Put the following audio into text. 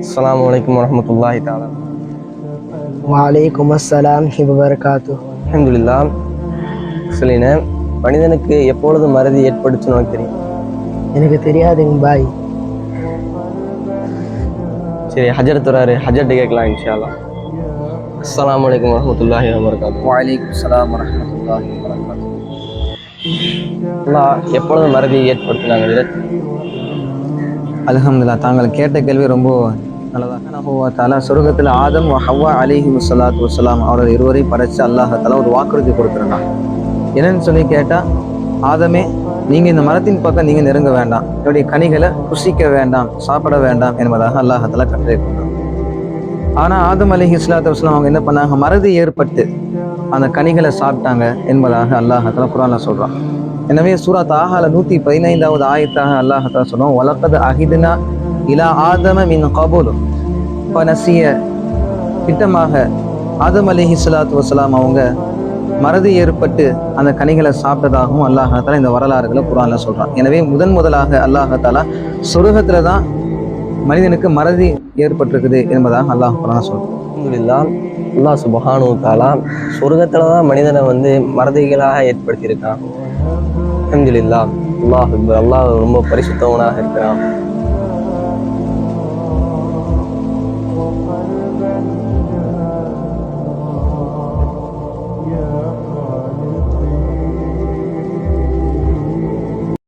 அஸ்ஸலாமு அலைக்கும் வரஹ்மத்துல்லாஹி தஆலா வலைக்கும் அஸ்ஸலாம் வபரகாத்து அல்ஹம்துலில்லா சொல்லின மனிதனுக்கு எப்பொழுது மறதி ஏற்படுச்சுன்னு உனக்கு தெரியும்? எனக்கு தெரியாதுங்க பாய். சரி ஹஜரத் வராரு ஹஜர்ட்ட கேட்கலாம் இன்ஷா அல்லாஹ் அஸ்ஸலாமு அலைக்கும் வரஹ்மத்துல்லாஹி வபரகாத்துஹு வலைக்கும் சலாம் வரமத்துல்லாஹி வரகாத்து அல்லாஹ் எப்பொழுது மறதி ஏற்படுத்தினாங்க ஹஜரத் தாங்கள் கேட்ட கேள்வி ரொம்ப நல்லதாக தாலா சொர்க்கத்தில் ஆதம் ஹவ்வா அலிஹி முசலாத் வசலாம் அவர்கள் இருவரையும் படைச்சு அல்லாஹால ஒரு வாக்குறுதி கொடுத்துருந்தான். என்னன்னு சொல்லி கேட்டால் ஆதமே நீங்கள் இந்த மரத்தின் பக்கம் நீங்கள் நெருங்க வேண்டாம். என்னுடைய கனிகளை புசிக்க வேண்டாம் சாப்பிட வேண்டாம் என்பதாக அல்லாஹால கட்டளை கொடுத்தான். ஆனால் ஆதம் அலிஹி இஸ்லாத்து வஸ்லாம் அவங்க என்ன பண்ணாங்க? மறதி ஏற்பட்டு அந்த கனிகளை சாப்பிட்டாங்க என்பதாக அல்லாஹால குரானில் சொல்கிறான் எனவே சூரா தாஹால நூத்தி பதினைந்தாவது ஆயத்தாக அல்லாஹ் தாலா சொல்றோம் அகிதுனா அஹிதுனா இலா ஆதம மின் கபூலும் நசிய திட்டமாக ஆதம் அலிஹி சலாத்து வசலாம் அவங்க மறதி ஏற்பட்டு அந்த கனிகளை சாப்பிட்டதாகவும் அல்லாஹ் இந்த வரலாறுகளை குரான்ல சொல்றான். எனவே முதன் முதலாக அல்லாஹாலா சொருகத்துல தான் மனிதனுக்கு மறதி ஏற்பட்டிருக்குது என்பதாக அல்லாஹ் குரான் சொல்றான். அல்லாஹ் சுபஹானு தாலா சொர்க்கத்துல தான் மனிதனை வந்து மறதிகளாக ஏற்படுத்தியிருக்கான். அலமதுல்லா அல்லாஹ் அல்லாஹ் ரொம்ப பரிசுத்தவனாக இருக்கிறான்.